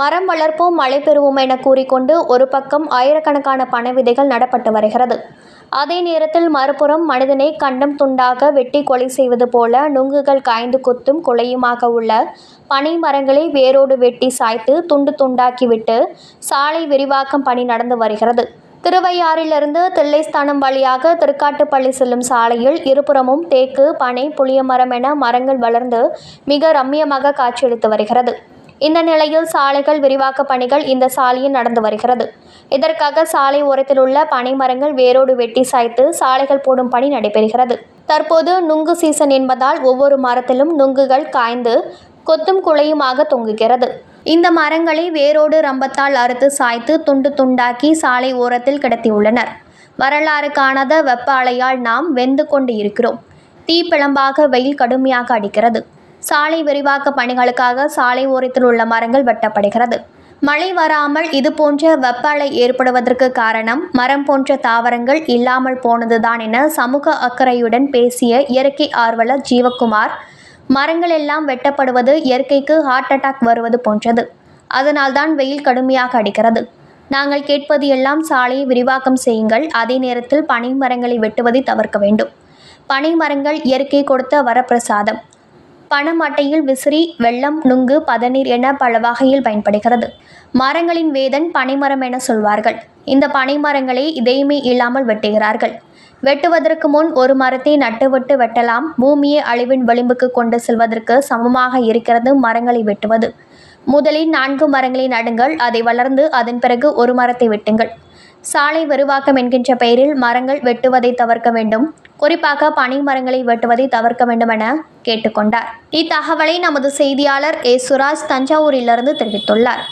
மரம் வளர்ப்போம் மழை பெறுவோம் என கூறிக்கொண்டு ஒரு பக்கம் ஆயிரக்கணக்கான பனை விதைகள் நடப்பட்டு வருகிறது. அதே நேரத்தில் மறுபுறம் மனிதனை கண்டம் துண்டாக வெட்டி கொலை செய்வது போல நுங்குகள் காய்ந்து குத்தும் கொலையுமாக உள்ள பனை மரங்களை வேரோடு வெட்டி சாய்த்து துண்டு துண்டாக்கிவிட்டு சாலை விரிவாக்கம் பணி நடந்து வருகிறது. திருவையாறிலிருந்து தில்லைஸ்தானம் வழியாக திருக்காட்டுப்பள்ளி செல்லும் சாலையில் இருபுறமும் தேக்கு பனை புளியமரம் என மரங்கள் வளர்ந்து மிக ரம்மியமாக காட்சியளித்து வருகிறது. இந்த நிலையில் சாலைகள் விரிவாக்க பணிகள் இந்த சாலையில் நடந்து வருகிறது. இதற்காக சாலை ஓரத்தில் உள்ள பனை மரங்கள் வேரோடு வெட்டி சாய்த்து சாலைகள் போடும் பணி நடைபெறுகிறது. தற்போது நுங்கு சீசன் என்பதால் ஒவ்வொரு மரத்திலும் நுங்குகள் காய்ந்து கொத்தும் குலையுமாக தொங்குகிறது. இந்த மரங்களை வேரோடு ரம்பத்தால் அறுத்து சாய்த்து துண்டு துண்டாக்கி சாலை ஓரத்தில் கிடத்தியுள்ளனர். வரலாறு காணாத வெப்ப அலையால் நாம் வெந்து கொண்டு இருக்கிறோம். தீப்பிழம்பாக வெயில் கடுமையாக அடிக்கிறது. சாலை விரிவாக்க பணிகளுக்காக சாலை ஓரத்தில் உள்ள மரங்கள் வெட்டப்படுகிறது. மழை வராமல் இது போன்ற வெப்ப அலை ஏற்படுவதற்கு காரணம் மரம் போன்ற தாவரங்கள் இல்லாமல் போனதுதான் என சமூக அக்கறையுடன் பேசிய இயற்கை ஆர்வலர் ஜீவகுமார் மரங்கள் எல்லாம் வெட்டப்படுவது இயற்கைக்கு ஹார்ட் அட்டாக் வருவது போன்றது. அதனால்தான் வெயில் கடுமையாக அடிக்கிறது. நாங்கள் கேட்பது எல்லாம் சாலையை விரிவாக்கம் செய்யுங்கள் அதே நேரத்தில் பனை மரங்களை வெட்டுவதை தவிர்க்க வேண்டும். பனை மரங்கள் இயற்கை கொடுத்த வரப்பிரசாதம். பணம் அட்டையில் விசிறி வெள்ளம் நுங்கு பதநீர் என பல வகையில் பயன்படுகிறது. மரங்களின் வேதன் பனைமரம் என சொல்வார்கள். இந்த பனைமரங்களை இதயமே இல்லாமல் வெட்டுகிறார்கள். வெட்டுவதற்கு முன் ஒரு மரத்தை நட்டுவிட்டு வெட்டலாம். பூமியை அழிவின் விளிம்புக்கு கொண்டு செல்வதற்கு சமமாக இருக்கிறது மரங்களை வெட்டுவது. முதலில் நான்கு மரங்களை நடுங்கள். அதை வளர்ந்து அதன் பிறகு ஒரு மரத்தை வெட்டுங்கள். சாலை விரிவாக்கம் என்கின்ற பெயரில் மரங்கள் வெட்டுவதை தவிர்க்க வேண்டும். குறிப்பாக பனை மரங்களை வெட்டுவதை தவிர்க்க வேண்டும் என கேட்டுக்கொண்டார். இத்தகவலை நமது செய்தியாளர் ஏ சுராஜ் தஞ்சாவூரிலிருந்து தெரிவித்துள்ளார்.